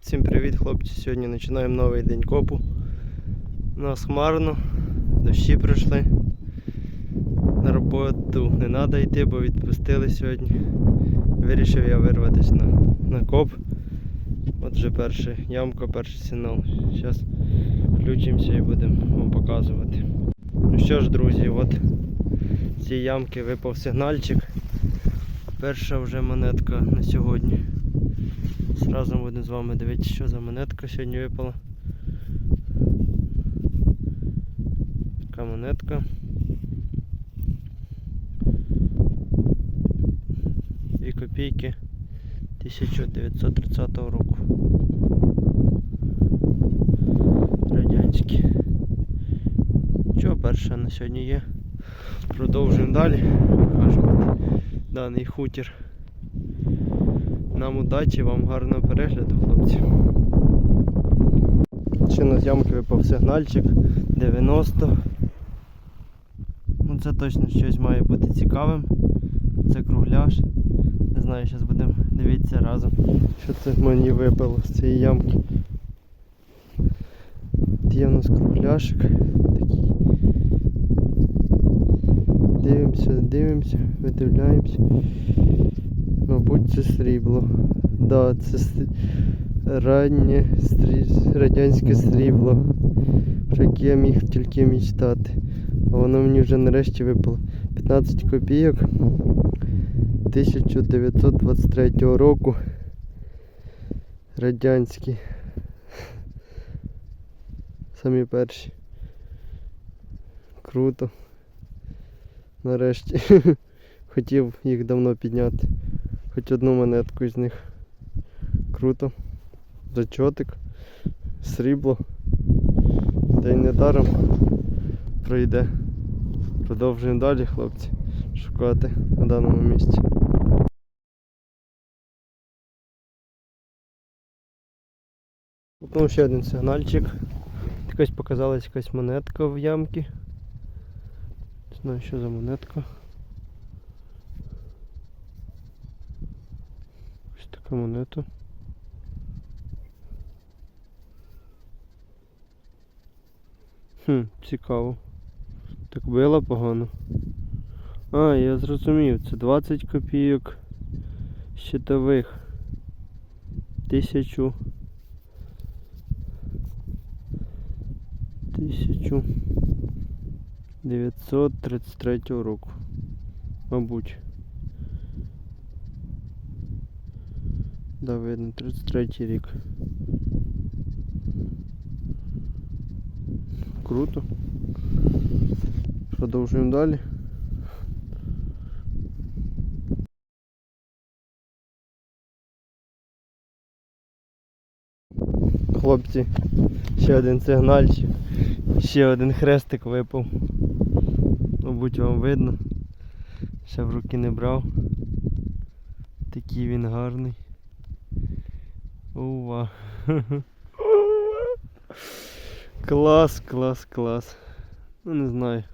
Всім привіт, хлопці! Сьогодні починаємо новий день копу. У нас хмарно, дощі прийшли. На роботу не треба йти, бо відпустили сьогодні. Вирішив я вирватися на, на коп. От вже перша ямка, перший сигнал. Зараз включимося і будемо вам показувати. Ну що ж, друзі, от з цієї ямки випав сигнальчик. Перша вже монетка на сьогодні. Зразу будемо з вами дивитися, що за монетка сьогодні випала. Така монетка. Дві копійки 1930 року. Радянські. Що перше на сьогодні є? Продовжуємо далі. Покажу даний хутір. Нам удачі, вам гарного перегляду, хлопці. Ще на зйомки випав сигнальчик 90. Ну це точно щось має бути цікавим. Це кругляш. Не знаю, зараз будемо дивитися разом, що це мені випало з цієї ямки. Є в нас кругляшик такий. Дивимося, дивимося, видивляємося. Мабуть, це срібло. Да, це раннє радянське срібло. Про яке я міг тільки мечтати. А воно мені вже нарешті випало. 15 копійок 1923 року. Радянські. Самі перші. Круто. Нарешті. Хотів їх давно підняти. Хоч одну монетку із них. Круто. Зачотик. Срібло. Та й недаром пройде. Продовжуємо далі, хлопці, шукати на даному місці. Ну, ще один сигнальчик. Якось показалась якась монетка в ямці. Не знаю, що за монетка. Ось така монета. Хм, цікаво. Так було погано. А, я зрозумів, це 20 копійок щитових. Тисячу. Тисячу. 933 року. Мабуть. Да, видно, 33 рік. Круто. Продовжуємо далі. Хлопці, ще один сигнальчик, ще один хрестик випав. Мабуть вам видно. Ще в руки не брав. Такий він гарний. Ува. Клас, клас, клас. Ну не знаю.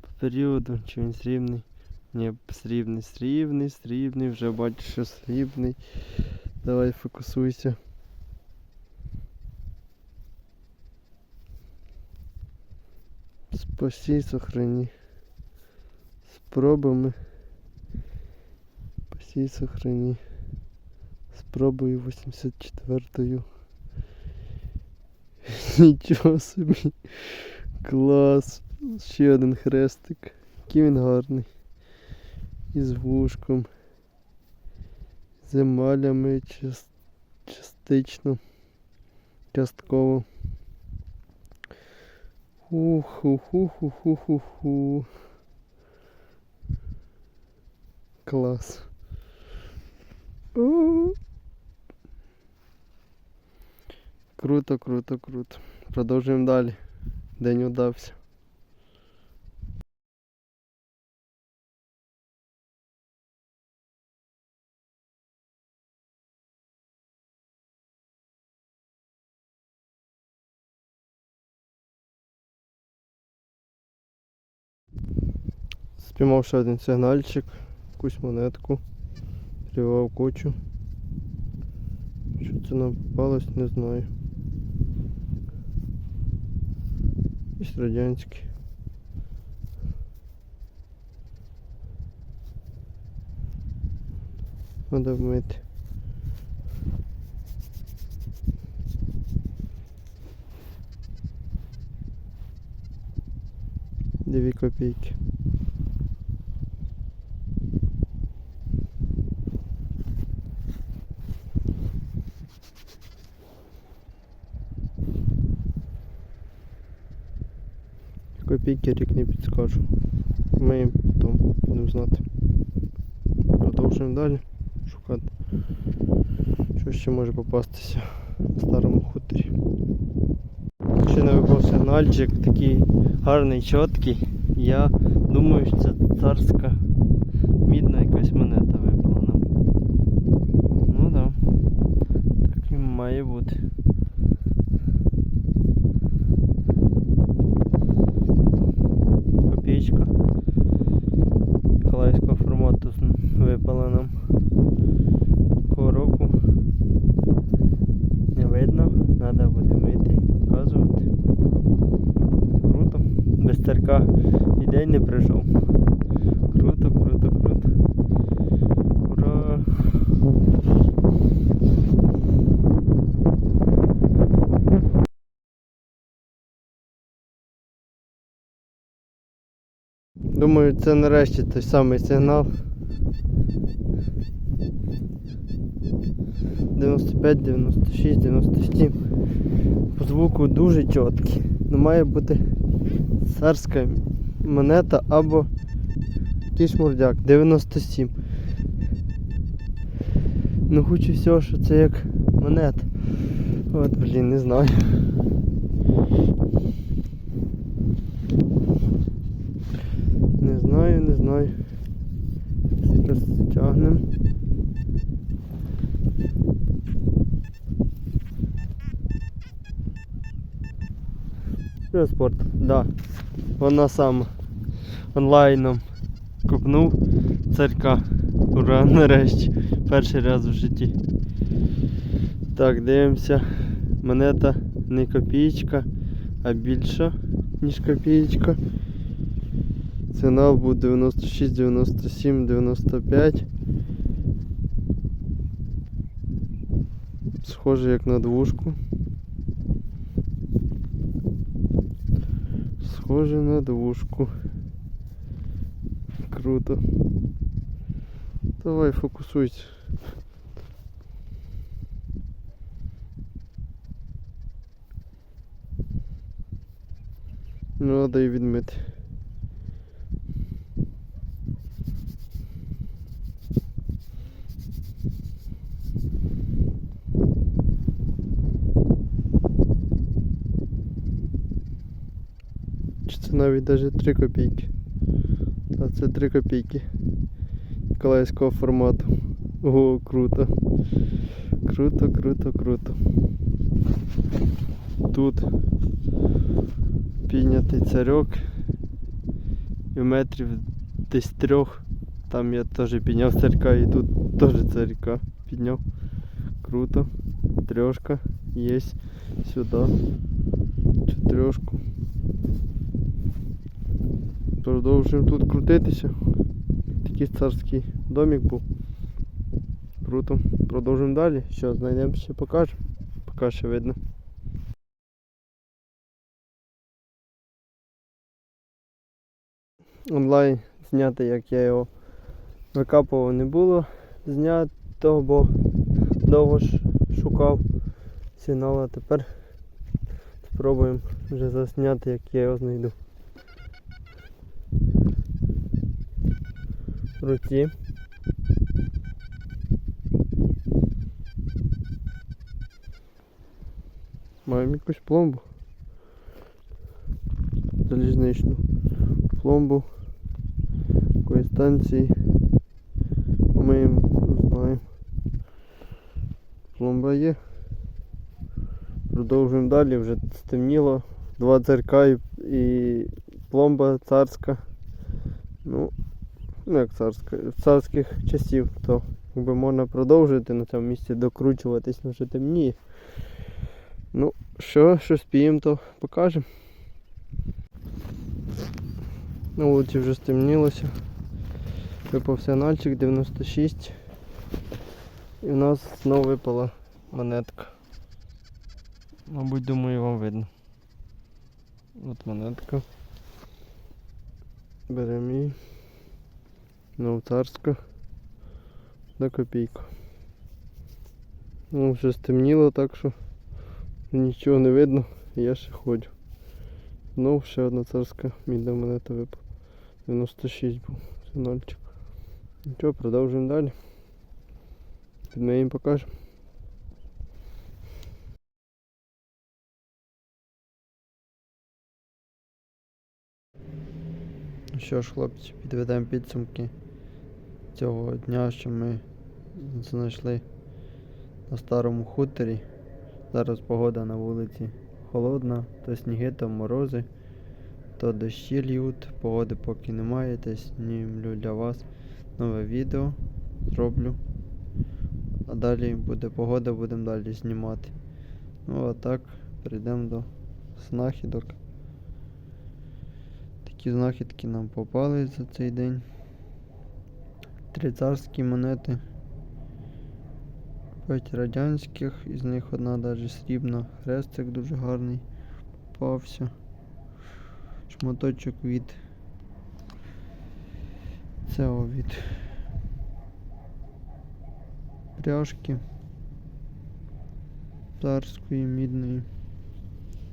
По періоду, чи він срібний. Ні, срібний, срібний, срібний, вже бачу, що срібний. Давай фокусуйся. Спаси, сохрани. Спробами. Спаси, сохрани. Спробую 84-ю. Нічого собі. Клас. Ще один хрестик. Який він гарний. Із вушком. З емалями част... частично. Частково. Уху-ху-ху-ху-ху-ху. Клас. У. Круто, круто, круто. Продовжуємо далі. День удався. Спіймав ще один сигнальчик, якусь монетку, привав кучу. Що це нам попалось, не знаю. Якісь радянські. Треба вмити. Дві копійки. Копійки рік не підскажу. Ми їм потім будемо знати. Продовжуємо далі шукати. Що ще може попастися на старому хуторі. Ще не випав сигнальчик, такий гарний, чіткий. Я думаю, що це царська мідна якась монета випала нам. Ну так. Да. Так і має бути. Копійка. Миколаївського формату з- випала нам. Такого року. Не видно, треба буде мити, показувати. Круто. Без царка і день не прийшов. Круто, круто, круто. Ура! Думаю, це нарешті той самий сигнал. 95, 96, 97. По звуку дуже чіткий. Ну має бути царська монета або якийсь мордяк. 97. Ну хочу всього, що це як монета. От, блін, не знаю. Не знаю, не знаю. Зараз тягнемо. Спорт, да. Вона сама онлайном купнув царька. Ура, нарешті. Перший раз в житті. Так, дивимося. Монета не копієчка, а більша, ніж копієчка. Ціна був 96, 97, 95. Схоже як на двушку. Схоже на двушку. Круто. Давай фокусуйся. Ну, треба і відмити. Навіть навіть 3 копійки. Та це 3 копійки. Ніколаївського формату. О, круто. Круто, круто, круто. Тут піднятий царьок. І метрів десь трьох. Там я теж підняв царька і тут теж царька підняв. Круто. Трьошка є сюди. Чотирьошку. Продовжуємо тут крутитися. Такий царський домик був. Круто. Продовжуємо далі. Що, знайдемо ще покажемо. Поки ще видно. Онлайн зняти, як я його викапував, не було знятого, бо довго ж шукав сигнал, а тепер спробуємо вже засняти, як я його знайду. Руці. Маємо якусь пломбу. Залізничну пломбу якої станції. Ми їм знаємо. Пломба є. Продовжуємо далі, вже стемніло. Два церка і, пломба царська. Ну, ну як царська, царських часів, то якби можна продовжити на цьому місці докручуватись, але вже темніє. Ну, що, що спіємо, то покажемо. На вулиці вже стемнілося. Випав сигнальчик 96. І в нас знову випала монетка. Мабуть, думаю, вам видно. От монетка. Беремо її. На копійку. Ну, вже стемніло, так що нічого не видно, я ще ходжу. Знов ще одна царська мідна монета випала. 96 був сигнальчик. Нічого, продовжуємо далі. Підмиємо покажемо. Ну Що ж, хлопці, підведемо підсумки цього дня, що ми знайшли на старому хуторі. Зараз погода на вулиці холодна, то сніги, то морози, то дощі льють, погоди поки немає, та знімлю для вас нове відео зроблю. А далі буде погода, будемо далі знімати. Ну а так, перейдемо до знахідок. Такі знахідки нам попали за цей день. Три монети. П'ять радянських, із них одна навіть срібна. Хрестик дуже гарний попався. Шматочок від цього від пряжки царської мідної.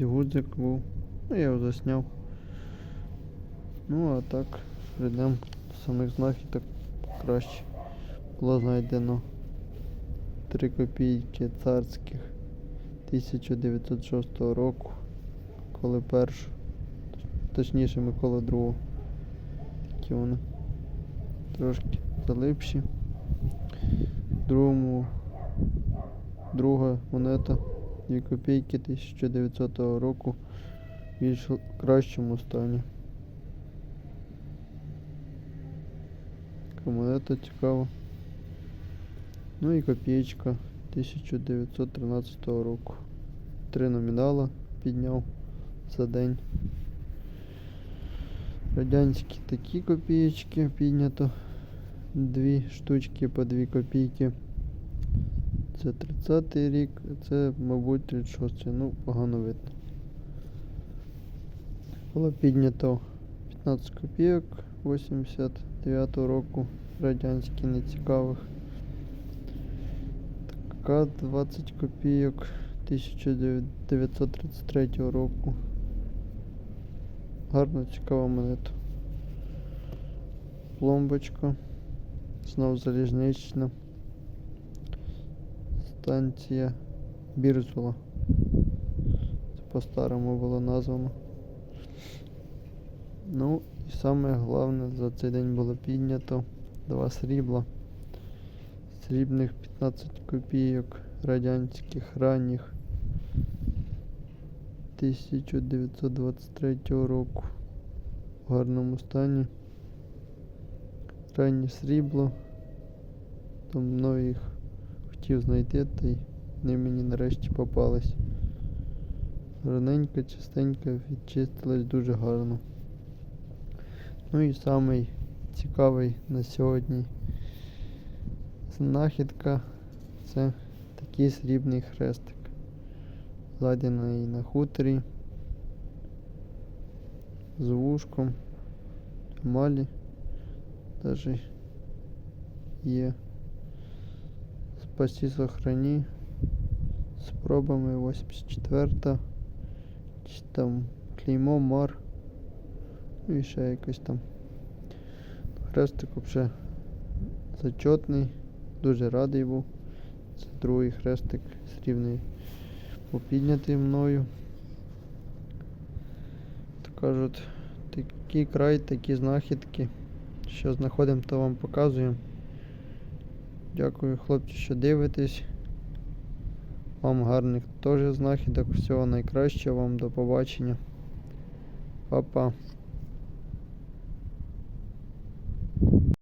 Гудзик був. Ну я його засняв. Ну а так, прийдемо до самих знахідок краще. Було знайдено 3 копійки царських 1906 року, коли першу, точніше Микола II. Такі вони трошки залипші. Другому друга монета 2 копійки 1900 року в більш кращому стані. Така монета цікава. Ну і копієчка 1913 року. Три номінала підняв за день. Радянські такі копієчки піднято. Дві штучки по 2 копійки. Це 30-й рік, це, мабуть, 36-й, ну, погано видно. Було піднято 15 копійок 89 року, радянські нецікавих. Така 20 копійок 1933 року. Гарна цікава монета. Пломбочка. Знов залізнична. Станція Бірзула. Це по-старому було названо. Ну і саме головне за цей день було піднято два срібла. Срібних 15 копійок радянських ранніх 1923 року в гарному стані. Раннє срібло. Давно їх хотів знайти, та й вони мені нарешті попались. Раненька, чистенька, відчистилась дуже гарно. Ну і самий цікавий на сьогодні знахідка це такий срібний хрестик. Зладений на хуторі з вушком, емалі даже є спасі сохрані з пробами 84 чи там клеймо мар ну і ще якось там хрестик взагалі зачетний дуже радий був це другий хрестик срібний був піднятий мною то кажуть такий край, такі знахідки що знаходимо, то вам показуємо. Дякую, хлопці, що дивитесь. Вам гарних теж знахідок. Всього найкращого вам до побачення. Па-па.